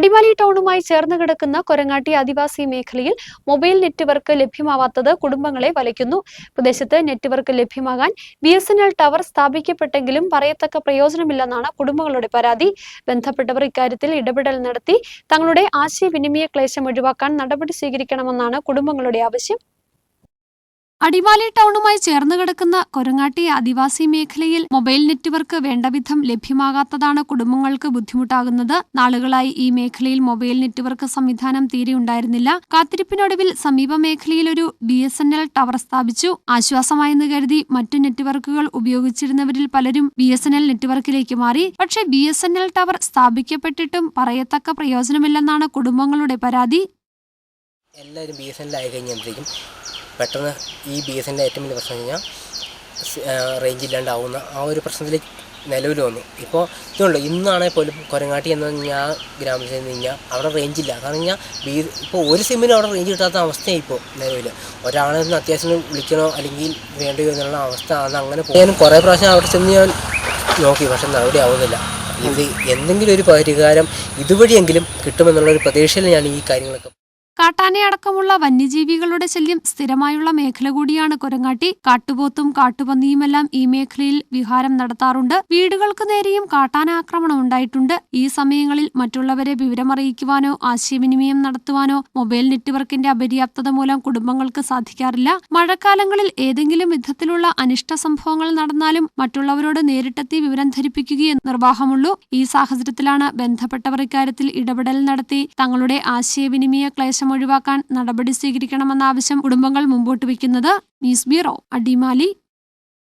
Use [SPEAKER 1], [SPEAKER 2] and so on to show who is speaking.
[SPEAKER 1] അടിമാലി ടൗണുമായി ചേർന്ന് കിടക്കുന്ന കൊരങ്ങാട്ടി ആദിവാസി മേഖലയിൽ മൊബൈൽ നെറ്റ്വർക്ക് ലഭ്യമാവാത്തത് കുടുംബങ്ങളെ വലയ്ക്കുന്നു. പ്രദേശത്ത് network ലഭ്യമാകാൻ B S N L tower സ്ഥാപിക്കപ്പെട്ടെങ്കിലും പറയത്തക്ക പ്രയോജനമില്ലെന്നാണ് കുടുംബങ്ങളുടെ പരാതി. ബന്ധപ്പെട്ടവർ ഇക്കാര്യത്തിൽ ഇടപെടൽ നടത്തി തങ്ങളുടെ ആശയവിനിമയ ക്ലേശം ഒഴിവാക്കാൻ നടപടി സ്വീകരിക്കണമെന്നാണ് കുടുംബങ്ങളുടെ ആവശ്യം. അടിമാലി ടൗണുമായി ചേർന്ന് കിടക്കുന്ന കൊരങ്ങാട്ടി ആദിവാസി മേഖലയിൽ മൊബൈൽ നെറ്റ്വർക്ക് വേണ്ടവിധം ലഭ്യമാകാത്തതാണ് കുടുംബങ്ങൾക്ക് ബുദ്ധിമുട്ടാകുന്നത്. നാളുകളായി ഈ മേഖലയിൽ മൊബൈൽ നെറ്റ്വർക്ക് സംവിധാനം തീരെ ഉണ്ടായിരുന്നില്ല. കാത്തിരിപ്പിനൊടുവിൽ സമീപ മേഖലയിൽ ഒരു B S N L tower സ്ഥാപിച്ചു. ആശ്വാസമായെന്ന് കരുതി മറ്റു നെറ്റ്വർക്കുകൾ ഉപയോഗിച്ചിരുന്നവരിൽ പലരും ബി എസ് എൻ എൽ നെറ്റ്വർക്കിലേക്ക് മാറി. പക്ഷേ B S N L tower സ്ഥാപിക്കപ്പെട്ടിട്ടും പറയത്തക്ക പ്രയോജനമില്ലെന്നാണ് കുടുംബങ്ങളുടെ പരാതി.
[SPEAKER 2] എല്ലാവരും ബി എസ് എൻ ആയി കഴിഞ്ഞപ്പോഴത്തേക്കും പെട്ടെന്ന് ഈ ബി എസ് എന്റെ ഏറ്റവും വലിയ പ്രശ്നം കഴിഞ്ഞാൽ റേഞ്ച് ഇല്ലാണ്ടാവുന്ന ആ ഒരു പ്രശ്നത്തിലേക്ക് നിലവിൽ വന്നു. ഇപ്പോൾ ഇതുണ്ട് ഇന്നാണെങ്കിൽ പോലും കൊരങ്ങാട്ടി എന്ന് ഞാൻ ഗ്രാമത്തിൽ നിന്ന് കഴിഞ്ഞാൽ അവിടെ റേഞ്ച് ഇല്ല. കാരണം കഴിഞ്ഞാൽ ബി ഇപ്പോൾ ഒരു സിമ്മിനും അവിടെ റേഞ്ച് കിട്ടാത്ത അവസ്ഥയാണ് ഇപ്പോൾ നിലവിൽ. ഒരാളെ നിന്ന് അത്യാവശ്യം വിളിക്കണോ അല്ലെങ്കിൽ വേണ്ടയോ എന്നുള്ള അവസ്ഥ അത് അങ്ങനെ പോയാലും കുറേ പ്രാവശ്യം അവിടെ ചെന്ന് ഞാൻ നോക്കി. പക്ഷെ നടപടി ആവുന്നില്ല. ഇത് എന്തെങ്കിലും ഒരു പരിഹാരം ഇതുവഴിയെങ്കിലും കിട്ടുമെന്നുള്ളൊരു പ്രതീക്ഷയിൽ ഞാൻ ഈ കാര്യങ്ങളൊക്കെ
[SPEAKER 1] കാട്ടാനയടക്കമുള്ള വന്യജീവികളുടെ ശല്യം സ്ഥിരമായുള്ള മേഖല കൂടിയാണ് കൊരങ്ങാട്ടി. കാട്ടുപോത്തും കാട്ടുപന്നിയുമെല്ലാം ഈ മേഖലയിൽ വിഹാരം നടത്താറുണ്ട്. വീടുകൾക്ക് നേരെയും കാട്ടാന ആക്രമണം ഉണ്ടായിട്ടുണ്ട്. ഈ സമയങ്ങളിൽ മറ്റുള്ളവരെ വിവരമറിയിക്കുവാനോ ആശയവിനിമയം നടത്തുവാനോ മൊബൈൽ നെറ്റ്വർക്കിന്റെ അപര്യാപ്തത മൂലം കുടുംബങ്ങൾക്ക് സാധിക്കാറില്ല. മഴക്കാലങ്ങളിൽ ഏതെങ്കിലും വിധത്തിലുള്ള അനിഷ്ട സംഭവങ്ങൾ നടന്നാലും മറ്റുള്ളവരോട് നേരിട്ടെത്തി വിവരം ധരിപ്പിക്കുകയേ നിർവാഹമുള്ളൂ. ഈ സാഹചര്യത്തിലാണ് ബന്ധപ്പെട്ടവർ ഇക്കാര്യത്തിൽ ഇടപെടൽ നടത്തി തങ്ങളുടെ ആശയവിനിമയ ക്ലേശം ഒഴിവാക്കാൻ നടപടി സ്വീകരിക്കണമെന്ന ആവശ്യം കുടുംബങ്ങൾ മുമ്പോട്ട് വയ്ക്കുന്നത് ന്യൂസ് ബ്യൂറോ അടിമാലി.